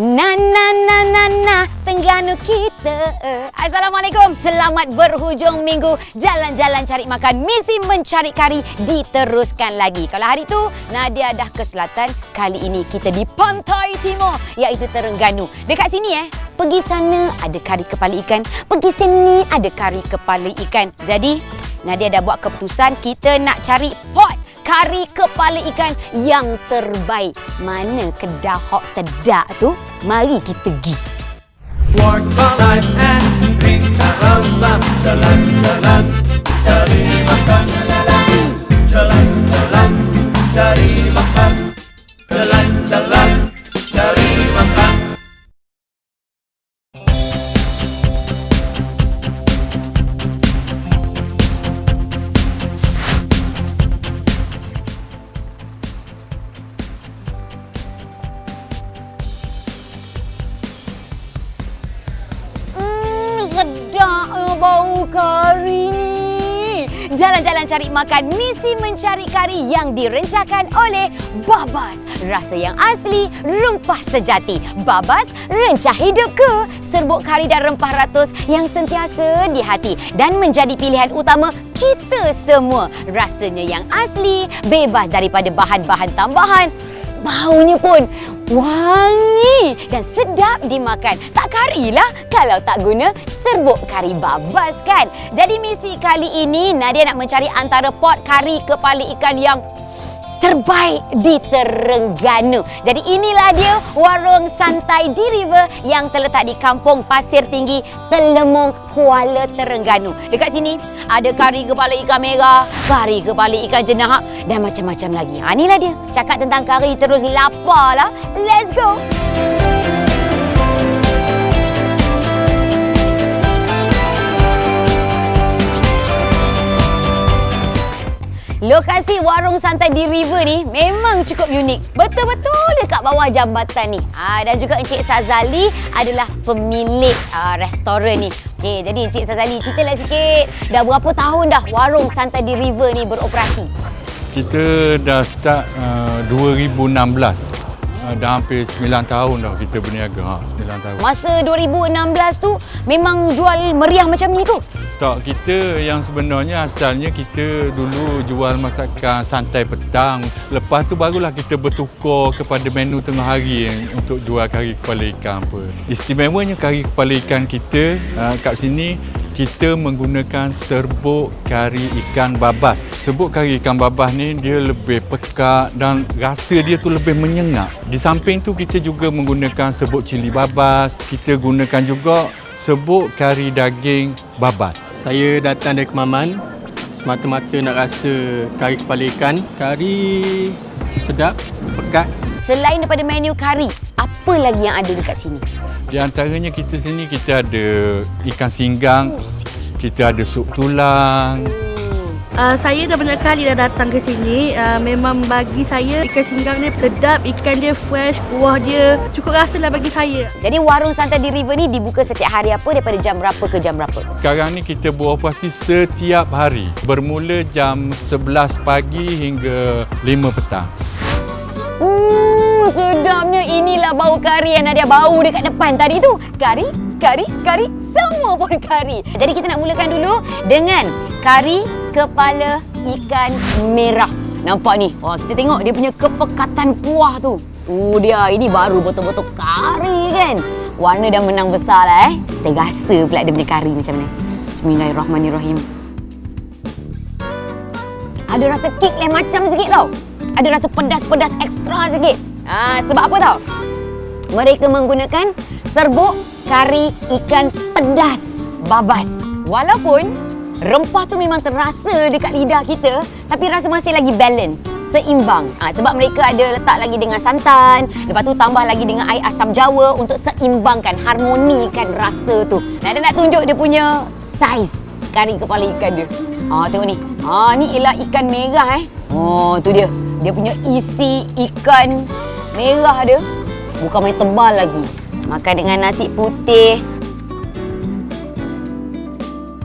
Na na na na na Tengganu kita. Assalamualaikum. Selamat berhujung minggu. Jalan-jalan cari makan Misi mencari kari Diteruskan lagi. Kalau hari tu Nadia dah ke selatan Kali ini kita di pantai timur Iaitu Terengganu. Dekat sini eh? Pergi sana ada kari kepala ikan. Pergi sini ada kari kepala ikan. Jadi Nadia dah buat keputusan Kita nak cari kari kepala ikan yang terbaik. Mana kedah hok sedap tu? Mari kita pergi. Work all night and drink Jalan-jalan cari makan misi mencari kari yang direncakan oleh Babas. Rasa yang asli, rempah sejati. Babas, rencah hidup ke? Serbuk kari dan rempah ratus yang sentiasa di hati dan menjadi pilihan utama kita semua. Rasanya yang asli, bebas daripada bahan-bahan tambahan. Baunya pun wangi dan sedap dimakan. Tak karilah kalau tak guna serbuk kari babas kan. Jadi misi kali ini Nadia nak mencari antara pot kari kepala ikan yang terbaik di Terengganu. Jadi inilah dia warung santai di River yang terletak di Kampung Pasir Tinggi, Telemong, Kuala Terengganu. Dekat sini ada kari kepala ikan merah, kari kepala ikan jenah dan macam-macam lagi. Ha, inilah dia. Cakap tentang kari terus lapar lah. Let's go! Lokasi warung santai di River ni memang cukup unik. Betul-betul dekat bawah jambatan ni. Ha, dan juga Encik Sazali adalah pemilik uh, restoran ni. Okey, jadi Encik Sazali ceritalah sikit. Dah berapa tahun dah warung santai di River ni beroperasi? Kita dah start uh, 2016. Uh, dah hampir 9 tahun dah kita berniaga. Ha, 9 tahun. Masa 2016 tu memang jual meriah macam ni tu. Tak, kita yang sebenarnya asalnya kita dulu jual masakan santai petang. Lepas tu barulah kita bertukar kepada menu tengah hari untuk jual kari kepala ikan apa. Istimewanya kari kepala ikan kita uh, kat sini kita menggunakan serbuk kari ikan babas. Serbuk kari ikan babas ni dia lebih pekat dan rasa dia tu lebih menyengat. Di samping tu kita juga menggunakan serbuk cili babas. Kita gunakan juga serbuk kari daging babas. Saya datang dari Kemaman semata-mata nak rasa kari kepala ikan. Kari sedap, pekat. Selain daripada menu kari, apa lagi yang ada dekat sini? Di antaranya kita sini kita ada ikan singgang, kita ada sup tulang, Uh, saya dah banyak kali dah datang ke sini. Uh, memang bagi saya ikan singgang ni sedap, ikan dia fresh, kuah dia cukup rasa lah bagi saya. Jadi warung santai di River ni dibuka setiap hari apa daripada jam berapa ke jam berapa? Sekarang ni kita beroperasi setiap hari. Bermula jam 11 pagi hingga 5 petang. Hmm, sedapnya inilah bau kari yang Nadia bau dekat depan tadi tu. Kari, kari, kari, semua pun kari. Jadi kita nak mulakan dulu dengan kari kepala ikan merah. Nampak ni? Wah, kita tengok dia punya kepekatan kuah tu. Oh dia, ini baru betul-betul kari kan? Warna dah menang besar lah eh. Terasa pula dia punya kari macam ni. Bismillahirrahmanirrahim. Ada rasa kick lain macam sikit tau. Ada rasa pedas-pedas ekstra sikit. Ha, sebab apa tau? Mereka menggunakan serbuk kari ikan pedas babas. Walaupun rempah tu memang terasa dekat lidah kita, tapi rasa masih lagi balance, seimbang. Ha, sebab mereka ada letak lagi dengan santan, lepas tu tambah lagi dengan air asam jawa untuk seimbangkan, harmonikan rasa tu. Dia nak tunjuk dia punya saiz kari kepala ikan dia. Ha, tengok ni. Ha, ni ialah ikan merah eh. Oh, tu dia. Dia punya isi ikan merah dia. Bukan main tebal lagi. Makan dengan nasi putih.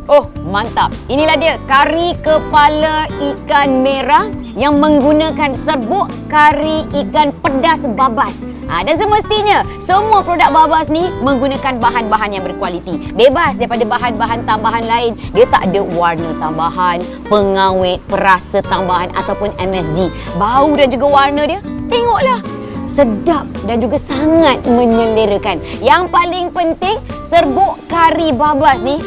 Oh, mantap. Inilah dia kari kepala ikan merah yang menggunakan serbuk kari ikan pedas babas. Ha, dan semestinya semua produk babas ni menggunakan bahan-bahan yang berkualiti. Bebas daripada bahan-bahan tambahan lain. Dia tak ada warna tambahan, pengawet, perasa tambahan ataupun MSG. Bau dan juga warna dia, tengoklah sedap dan juga sangat menyelerakan. Yang paling penting, serbuk kari babas ni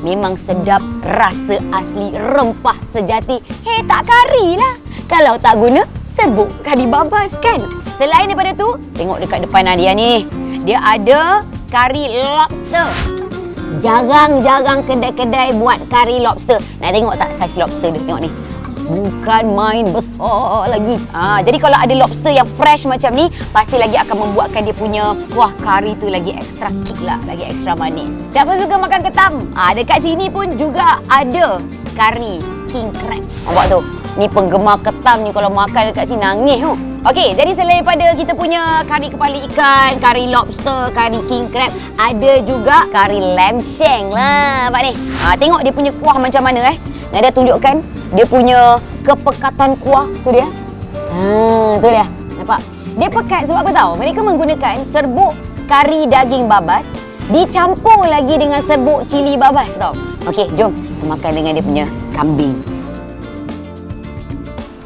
memang sedap rasa asli rempah sejati. Hei, tak kari lah. Kalau tak guna, serbuk kari babas kan? Selain daripada tu, tengok dekat depan Nadia ni. Dia ada kari lobster. Jarang-jarang kedai-kedai buat kari lobster. Nak tengok tak saiz lobster dia? Tengok ni. Bukan main besar lagi. Ha, jadi kalau ada lobster yang fresh macam ni, pasti lagi akan membuatkan dia punya kuah kari tu lagi ekstra kick lah, lagi ekstra manis. Siapa suka makan ketam? Ha, dekat sini pun juga ada kari king crab. Nampak tu? Ni penggemar ketam ni kalau makan dekat sini nangis tu. Okey, jadi selain daripada kita punya kari kepala ikan, kari lobster, kari king crab, ada juga kari lamb shank lah. Nampak ni? Ha, tengok dia punya kuah macam mana eh. Nadia tunjukkan dia punya kepekatan kuah tu dia. Ha, tu dia. Nampak? Dia pekat sebab apa tahu? Mereka menggunakan serbuk kari daging babas dicampur lagi dengan serbuk cili babas tau. Okey, jom kita makan dengan dia punya kambing.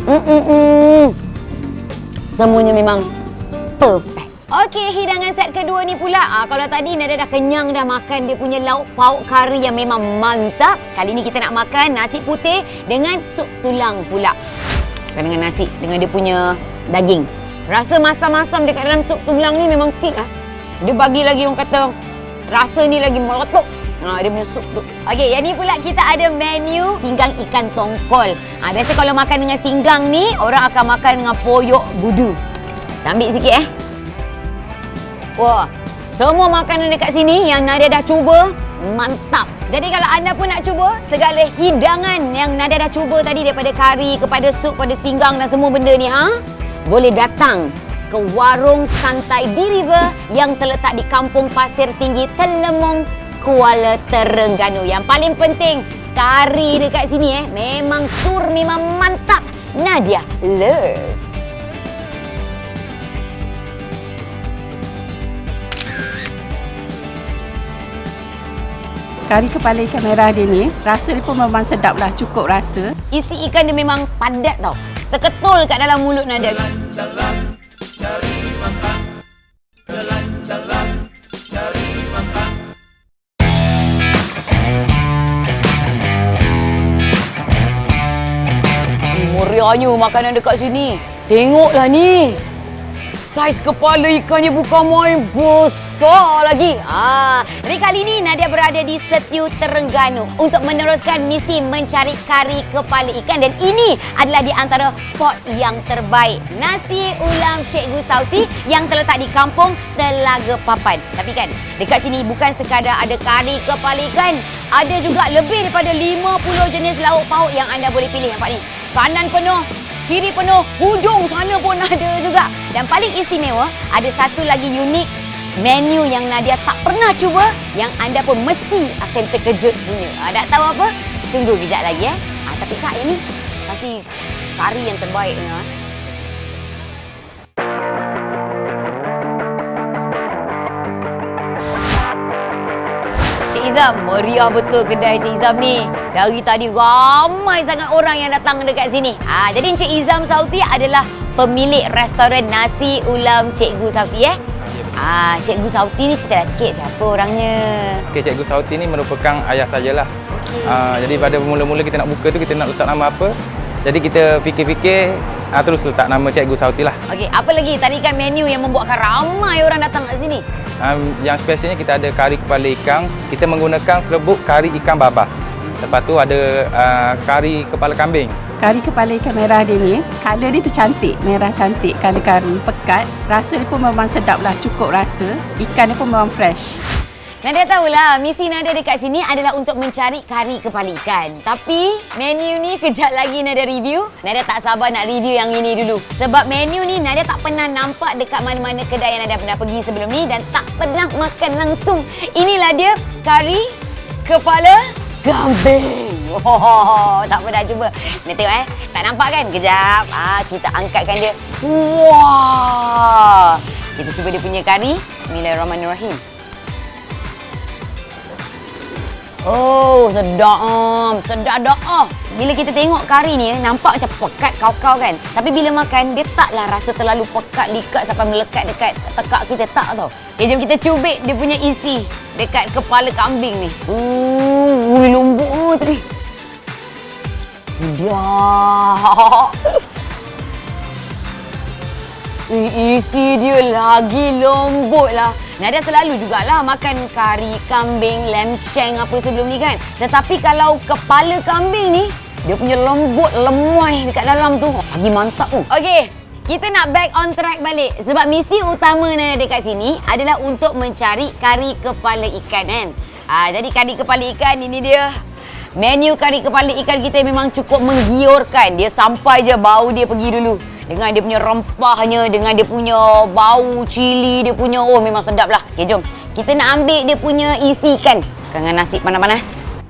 Mm-mm-mm. Semuanya memang perfect. Okey, hidangan set kedua ni pula. Ah, kalau tadi Nada dah kenyang dah makan dia punya lauk pauk kari yang memang mantap. Kali ni kita nak makan nasi putih dengan sup tulang pula. Bukan dengan nasi, dengan dia punya daging. Rasa masam-masam dekat dalam sup tulang ni memang kick ah. Dia bagi lagi orang kata rasa ni lagi meletup. Ha, dia punya sup tu. Okey, yang ni pula kita ada menu singgang ikan tongkol. Ha, biasa kalau makan dengan singgang ni, orang akan makan dengan poyok budu. Kita ambil sikit eh. Wah, semua makanan dekat sini yang Nadia dah cuba, mantap. Jadi kalau anda pun nak cuba, segala hidangan yang Nadia dah cuba tadi daripada kari kepada sup, pada singgang dan semua benda ni, ha? Boleh datang ke warung santai di River yang terletak di Kampung Pasir Tinggi, Telemong, Kuala Terengganu. Yang paling penting, kari dekat sini eh memang sur, memang mantap. Nadia love. Kari kepala ikan merah dia ni, rasa dia pun memang sedap lah, cukup rasa. Isi ikan dia memang padat tau. Seketul kat dalam mulut Nadia. Jalan-jalan cari makan Jalan-jalan cari makan Meriahnya makanan dekat sini. Tengoklah ni. Saiz kepala ikannya bukan main besar lagi. Ha. Jadi kali ini Nadia berada di Setiu Terengganu untuk meneruskan misi mencari kari kepala ikan dan ini adalah di antara pot yang terbaik. Nasi ulam Cikgu Sauti yang terletak di kampung Telaga Papan. Tapi kan dekat sini bukan sekadar ada kari kepala ikan, ada juga lebih daripada 50 jenis lauk pauk yang anda boleh pilih. Nampak ni? Kanan penuh, kiri penuh, hujung sana pun ada juga. Dan paling istimewa, ada satu lagi unik menu yang Nadia tak pernah cuba yang anda pun mesti akan terkejut punya. Ha, tak tahu apa? Tunggu kejap lagi eh. Ha, tapi kak yang ni kasih kari yang terbaik punya. eh. Izam, meriah betul kedai Cik Izam ni. Dari tadi ramai sangat orang yang datang dekat sini. Ah, jadi Cik Izam Sauti adalah pemilik restoran nasi ulam Cikgu Sauti eh. Ah, Cikgu Sauti ni ceritalah sikit siapa orangnya. Okay, Cikgu Sauti ni merupakan ayah sajalah. Okay. Uh, jadi pada mula-mula kita nak buka tu kita nak letak nama apa. Jadi kita fikir-fikir uh, terus letak nama Cikgu Sauti lah. Okey, apa lagi tadi kan menu yang membuatkan ramai orang datang kat sini? Um, yang specialnya kita ada kari kepala ikan. Kita menggunakan serbuk kari ikan babas. Lepas tu ada uh, kari kepala kambing. Kari kepala ikan merah dia ni, colour dia tu cantik, merah cantik, colour kari, pekat. Rasa dia pun memang sedap lah, cukup rasa. Ikan dia pun memang fresh. Nadia tahulah, misi Nadia dekat sini adalah untuk mencari kari kepala ikan. Tapi menu ni kejap lagi Nadia review. Nadia tak sabar nak review yang ini dulu. Sebab menu ni Nadia tak pernah nampak dekat mana-mana kedai yang Nadia pernah pergi sebelum ni dan tak pernah makan langsung. Inilah dia kari kepala kambing. Oh, tak pernah cuba. Ni tengok eh. Tak nampak kan? Kejap. Ah, kita angkatkan dia. Wah. Kita cuba dia punya kari. Bismillahirrahmanirrahim. Oh, sedap om. Sedap dah. Oh. Bila kita tengok kari ni, nampak macam pekat kau-kau kan. Tapi bila makan, dia taklah rasa terlalu pekat likat sampai melekat dekat tekak kita. Tak tau. Okay, jom kita cubit dia punya isi dekat kepala kambing ni. Uh, ui, lembut oh, tadi. Dia. Isi dia lagi lembut lah. Nadia selalu jugalah makan kari kambing, lamb shank apa sebelum ni kan. Tetapi kalau kepala kambing ni, dia punya lembut, lemuai dekat dalam tu. Lagi mantap tu. Okey, kita nak back on track balik. Sebab misi utama Nadia dekat sini adalah untuk mencari kari kepala ikan kan. Ah, jadi kari kepala ikan ini dia. Menu kari kepala ikan kita memang cukup menggiurkan. Dia sampai je bau dia pergi dulu. Dengan dia punya rempahnya, dengan dia punya bau cili, dia punya oh memang sedap lah. Okay, jom. Kita nak ambil dia punya isi ikan. Dengan nasi panas-panas.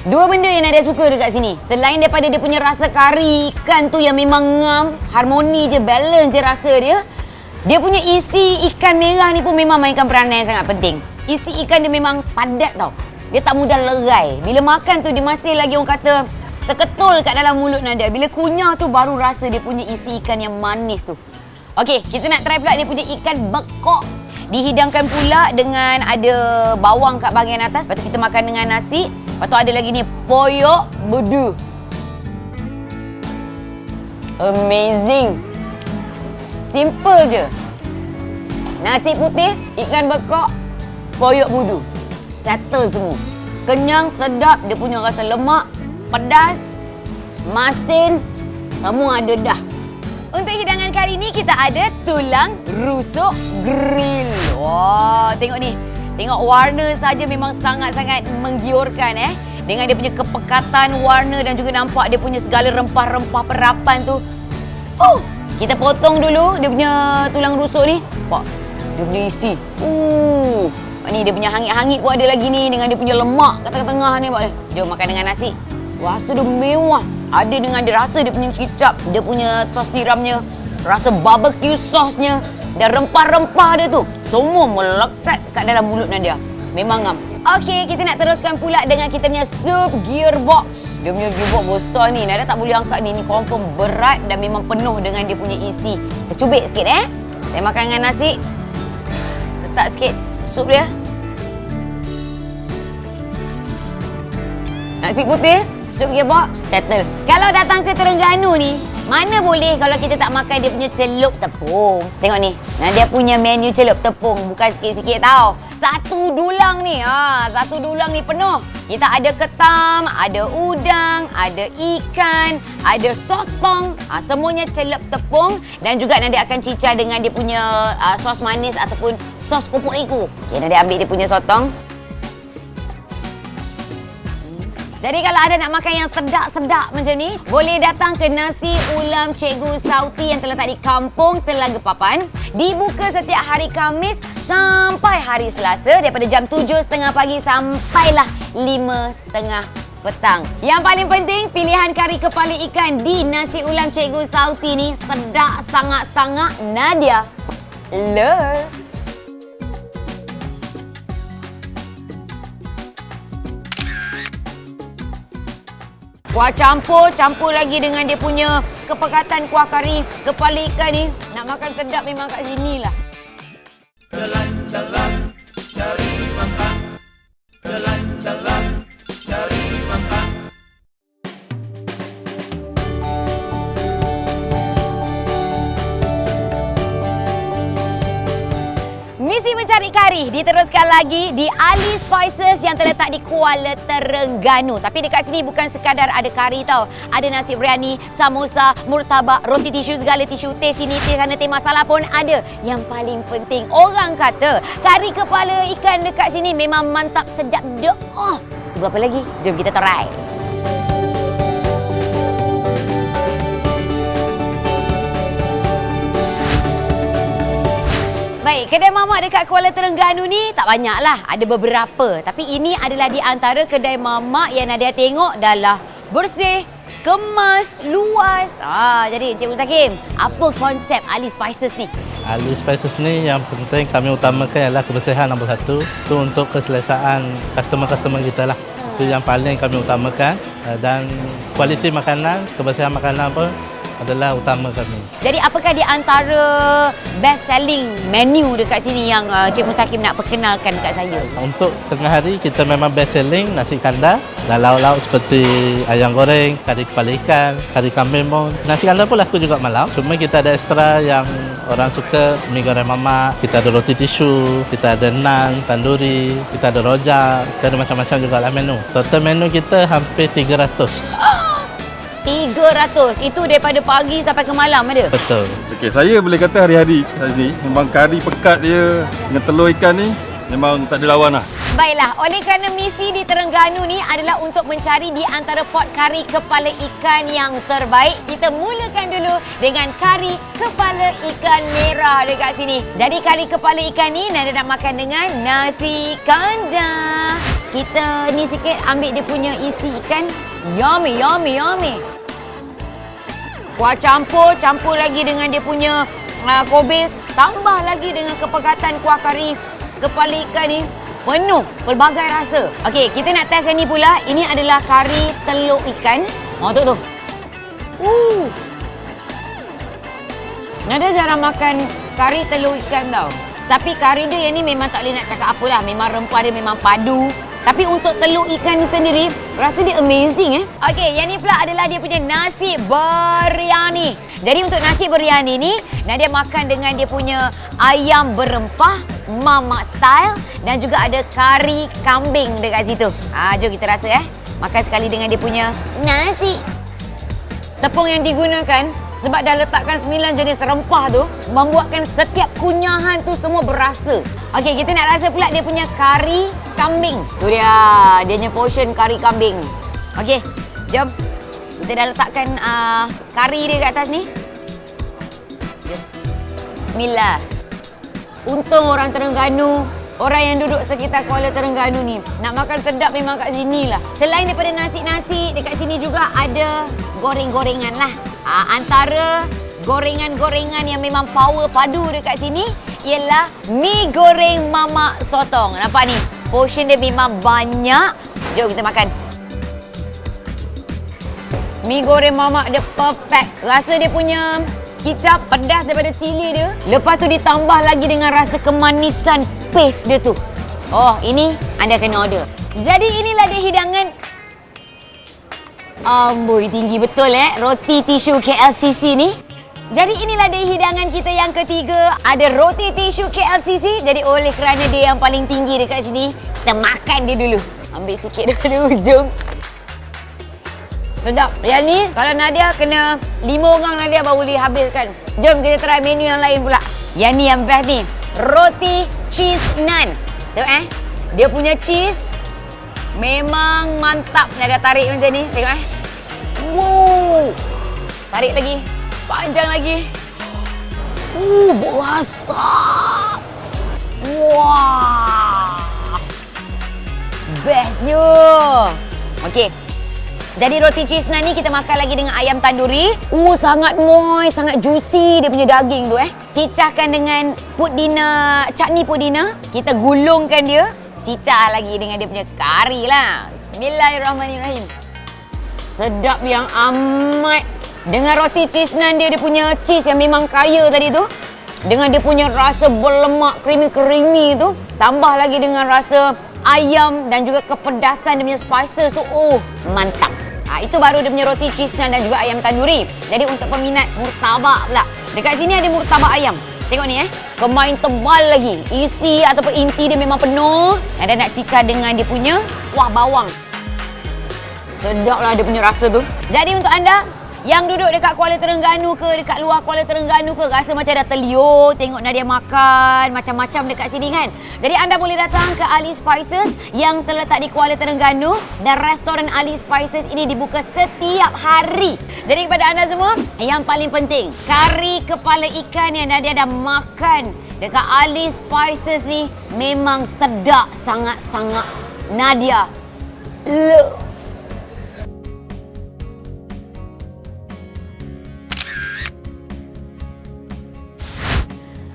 Dua benda yang Nadia suka dekat sini. Selain daripada dia punya rasa kari ikan tu yang memang ngam, harmoni je, balance je rasa dia. Dia punya isi ikan merah ni pun memang mainkan peranan yang sangat penting. Isi ikan dia memang padat tau. Dia tak mudah lerai. Bila makan tu dia masih lagi orang kata seketul kat dalam mulut Nadia. Bila kunyah tu baru rasa dia punya isi ikan yang manis tu. Okey, kita nak try pula dia punya ikan bekok. Dihidangkan pula dengan ada bawang kat bahagian atas. Lepas tu kita makan dengan nasi. Lepas tu ada lagi ni poyok bedu. Amazing. Simple je. Nasi putih, ikan bekok, poyok budu. Settle semua. Kenyang, sedap, dia punya rasa lemak, pedas, masin, semua ada dah. Untuk hidangan kali ini kita ada tulang rusuk grill. Wah, tengok ni. Tengok warna saja memang sangat-sangat menggiurkan eh. Dengan dia punya kepekatan warna dan juga nampak dia punya segala rempah-rempah perapan tu. Fuh! Kita potong dulu dia punya tulang rusuk ni. Pak, dia punya isi. Uh. Ni dia punya hangit-hangit pun ada lagi ni dengan dia punya lemak kat tengah-tengah ni. Jom makan dengan nasi. Rasa dia mewah. Ada dengan dia rasa dia punya kicap, dia punya sos tiramnya, rasa barbecue sauce-nya dan rempah-rempah dia tu. Semua melekat kat dalam mulut Nadia. Memang ngam. Okey, kita nak teruskan pula dengan kita punya soup gearbox. Dia punya gearbox besar ni. Nadia tak boleh angkat ni. Ni confirm berat dan memang penuh dengan dia punya isi. Kita cubit sikit eh. Saya makan dengan nasi. Letak sikit sup dia. Nasi putih, sup gearbox, settle. Kalau datang ke Terengganu ni, mana boleh kalau kita tak makan dia punya celup tepung. Tengok ni, Nadia punya menu celup tepung. Bukan sikit-sikit tau. Satu dulang ni, ha, satu dulang ni penuh. Kita ada ketam, ada udang, ada ikan, ada sotong. Ha, semuanya celup tepung. Dan juga Nadia akan cicah dengan dia punya uh, sos manis ataupun sos kupuk liku. Okay, Nadia ambil dia punya sotong. Jadi kalau anda nak makan yang sedap-sedap macam ni, boleh datang ke Nasi Ulam Cikgu Sauti yang terletak di Kampung Telaga Papan. Dibuka setiap hari Kamis sampai hari Selasa daripada jam 7.30 pagi sampailah 5.30 petang. Yang paling penting, pilihan kari kepala ikan di Nasi Ulam Cikgu Sauti ni sedap sangat-sangat Nadia. Love. Kuah campur, campur lagi dengan dia punya kepekatan kuah kari kepala ikan ni. Nak makan sedap memang kat sini lah. Jalan-jalan Kari diteruskan lagi di Ali Spices yang terletak di Kuala Terengganu. Tapi dekat sini bukan sekadar ada kari tau. Ada nasi biryani, samosa, murtabak, roti tisu, segala tisu, teh sini, teh sana, teh masala pun ada. Yang paling penting, orang kata kari kepala ikan dekat sini memang mantap sedap doh. Tunggu apa lagi? Jom kita try. Baik, kedai mamak dekat Kuala Terengganu ni tak banyak lah. Ada beberapa. Tapi ini adalah di antara kedai mamak yang Nadia tengok dah lah bersih, kemas, luas. Ah, jadi Encik Mustakim, apa konsep Ali Spices ni? Ali Spices ni yang penting kami utamakan ialah kebersihan nombor satu. Itu untuk keselesaan customer-customer kita lah. Itu yang paling kami utamakan. Eh, Dan kualiti makanan, kebersihan makanan pun adalah utama kami. Jadi apakah di antara best selling menu dekat sini yang uh, Encik Mustakim nak perkenalkan dekat saya? Untuk tengah hari kita memang best selling nasi kandar dan lauk-lauk seperti ayam goreng, kari kepala ikan, kari kambing pun. Nasi kandar pun laku juga malam. Cuma kita ada ekstra yang orang suka mi goreng mamak, kita ada roti tisu, kita ada naan, tanduri, kita ada rojak, kita ada macam-macam juga lah menu. Total menu kita hampir 300. 300. Itu daripada pagi sampai ke malam ada. Betul. Okey, saya boleh kata hari-hari sini memang kari pekat dia dengan telur ikan ni memang tak ada lawan lah. Baiklah, oleh kerana misi di Terengganu ni adalah untuk mencari di antara pot kari kepala ikan yang terbaik, kita mulakan dulu dengan kari kepala ikan merah dekat sini. Jadi kari kepala ikan ni Nada nak makan dengan nasi kandar. Kita ni sikit ambil dia punya isi ikan. Yummy, yummy, yummy. Kuah campur, campur lagi dengan dia punya uh, kobis. Tambah lagi dengan kepekatan kuah kari kepala ikan ni. Penuh pelbagai rasa. Okey, kita nak test yang ni pula. Ini adalah kari telur ikan. Oh, tu tu. Uh. Nada jarang makan kari telur ikan tau. Tapi kari dia yang ni memang tak boleh nak cakap apa lah. Memang rempah dia memang padu. Tapi untuk telur ikan ni sendiri, rasa dia amazing eh. Okey, yang ni pula adalah dia punya nasi biryani. Jadi untuk nasi biryani ni, Nadia makan dengan dia punya ayam berempah, mamak style dan juga ada kari kambing dekat situ. Ah, jom kita rasa eh. Makan sekali dengan dia punya nasi. Tepung yang digunakan sebab dah letakkan 9 jenis rempah tu membuatkan setiap kunyahan tu semua berasa. Okey, kita nak rasa pula dia punya kari kambing. Tu dia, dia punya portion kari kambing. Okey, jom. Kita dah letakkan uh, kari dia kat atas ni. Jom. Bismillah. Untung orang Terengganu Orang yang duduk sekitar Kuala Terengganu ni Nak makan sedap memang kat sini lah Selain daripada nasi-nasi Dekat sini juga ada goreng-gorengan lah ha, Antara gorengan-gorengan yang memang power padu dekat sini Ialah mi goreng mamak sotong Nampak ni? Portion dia memang banyak Jom kita makan Mi goreng mamak dia perfect Rasa dia punya kicap pedas daripada cili dia. Lepas tu ditambah lagi dengan rasa kemanisan paste dia tu. Oh, ini anda kena order. Jadi inilah dia hidangan Amboi, tinggi betul eh roti tisu KLCC ni. Jadi inilah dia hidangan kita yang ketiga. Ada roti tisu KLCC. Jadi oleh kerana dia yang paling tinggi dekat sini, kita makan dia dulu. Ambil sikit daripada ujung. Sedap. Yang ni kalau Nadia kena lima orang Nadia baru boleh habiskan. Jom kita try menu yang lain pula. Yang ni yang best ni. Roti cheese naan. Tengok eh. Dia punya cheese memang mantap. Nadia tarik macam ni. Tengok eh. Wow. Tarik lagi. Panjang lagi. Uh, berasa. Wah. Bestnya. Okey, jadi roti cheese ni kita makan lagi dengan ayam tanduri. Uh, sangat moist, sangat juicy dia punya daging tu eh. Cicahkan dengan pudina, chutney pudina. Kita gulungkan dia. Cicah lagi dengan dia punya kari lah. Bismillahirrahmanirrahim. Sedap yang amat. Dengan roti cheese naan dia, dia punya cheese yang memang kaya tadi tu. Dengan dia punya rasa berlemak, creamy-creamy tu. Tambah lagi dengan rasa ayam dan juga kepedasan dia punya spices tu. Oh, mantap. Ha, itu baru dia punya roti cheese naan dan juga ayam tanduri. Jadi untuk peminat murtabak pula. Dekat sini ada murtabak ayam. Tengok ni eh. Kemain tebal lagi. Isi ataupun inti dia memang penuh. Dan nak cicah dengan dia punya kuah bawang. Sedap lah dia punya rasa tu. Jadi untuk anda, Yang duduk dekat Kuala Terengganu ke, dekat luar Kuala Terengganu ke, rasa macam dah terliur tengok Nadia makan macam-macam dekat sini kan. Jadi anda boleh datang ke Ali Spices yang terletak di Kuala Terengganu dan restoran Ali Spices ini dibuka setiap hari. Jadi kepada anda semua, yang paling penting, kari kepala ikan yang Nadia dah makan dekat Ali Spices ni memang sedap sangat-sangat. Nadia love.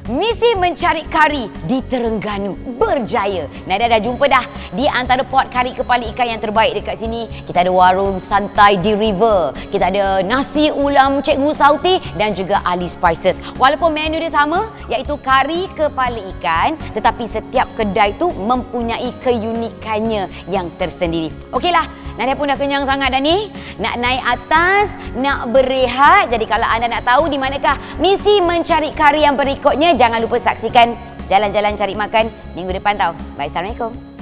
Misi mencari kari di Terengganu berjaya. Nadia dah jumpa dah di antara pot kari kepala ikan yang terbaik dekat sini. Kita ada warung santai di river. Kita ada nasi ulam Cikgu Sauti dan juga Ali Spices. Walaupun menu dia sama iaitu kari kepala ikan tetapi setiap kedai tu mempunyai keunikannya yang tersendiri. Okeylah, Nadia pun dah kenyang sangat dah ni. Nak naik atas, nak berehat. Jadi kalau anda nak tahu di manakah misi mencari kari yang berikutnya, jangan lupa saksikan Jalan-Jalan Cari Makan minggu depan tau. Baik, Assalamualaikum.